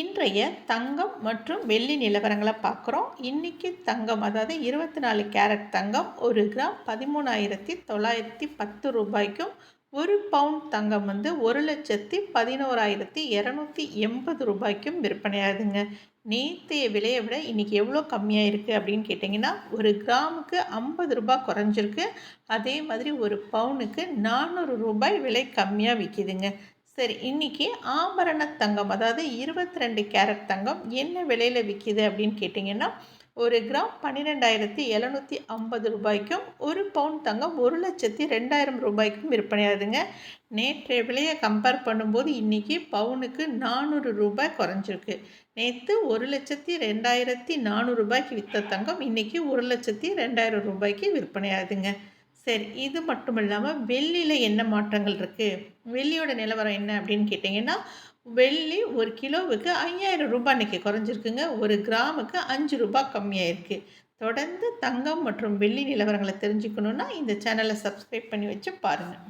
இன்றைய தங்கம் மற்றும் வெள்ளி நிலவரங்களை பார்க்குறோம். இன்றைக்கி தங்கம் அதாவது இருபத்தி நாலு கேரட் தங்கம் ஒரு கிராம் பதிமூணாயிரத்தி தொள்ளாயிரத்தி பத்து ரூபாய்க்கும் ஒரு பவுண்ட் தங்கம் வந்து ஒரு லட்சத்தி பதினோராயிரத்தி இரநூத்தி எண்பது ரூபாய்க்கும் விற்பனையாகுதுங்க. நேற்றைய விலையை விட இன்றைக்கி எவ்வளோ கம்மியாக இருக்குது அப்படின்னு கேட்டிங்கன்னா ஒரு கிராமுக்கு ஐம்பது ரூபாய் குறைஞ்சிருக்கு. அதே மாதிரி ஒரு பவுனுக்கு நானூறு ரூபாய் விலை கம்மியாக விற்கிதுங்க சரி இன்றைக்கி ஆபரண தங்கம் அதாவது இருபத்தி ரெண்டு கேரட் தங்கம் என்ன விலையில் விற்கிது அப்படின்னு கேட்டிங்கன்னா ஒரு கிராம் பன்னிரெண்டாயிரத்தி எழுநூற்றி ஐம்பது ரூபாய்க்கும் ஒரு பவுன் தங்கம் ஒரு லட்சத்தி ரெண்டாயிரம் ரூபாய்க்கும் விற்பனையாகுதுங்க. நேற்றைய விலையை கம்பேர் பண்ணும்போது இன்றைக்கி பவுனுக்கு நானூறு ரூபாய் குறைஞ்சிருக்கு. நேற்று ஒரு லட்சத்தி ரெண்டாயிரத்தி நானூறு ரூபாய்க்கு விற்ற தங்கம் இன்றைக்கி ஒரு லட்சத்தி ரெண்டாயிரம் ரூபாய்க்கு விற்பனையாகுதுங்க. சரி இது மட்டும் இல்லாமல் வெள்ளியில் என்ன மாற்றங்கள் இருக்குது வெள்ளியோட நிலவரம் என்ன அப்படின்னு கேட்டிங்கன்னா வெள்ளி ஒரு கிலோவுக்கு ஐயாயிரம் ரூபாய் இன்றைக்கி குறைஞ்சிருக்குங்க. ஒரு கிராமுக்கு அஞ்சு ரூபாய் கம்மியாயிருக்கு. தொடர்ந்து தங்கம் மற்றும் வெள்ளி நிலவரங்களை தெரிஞ்சுக்கணுன்னா இந்த சேனலை சப்ஸ்கிரைப் பண்ணி வச்சு பாருங்கள்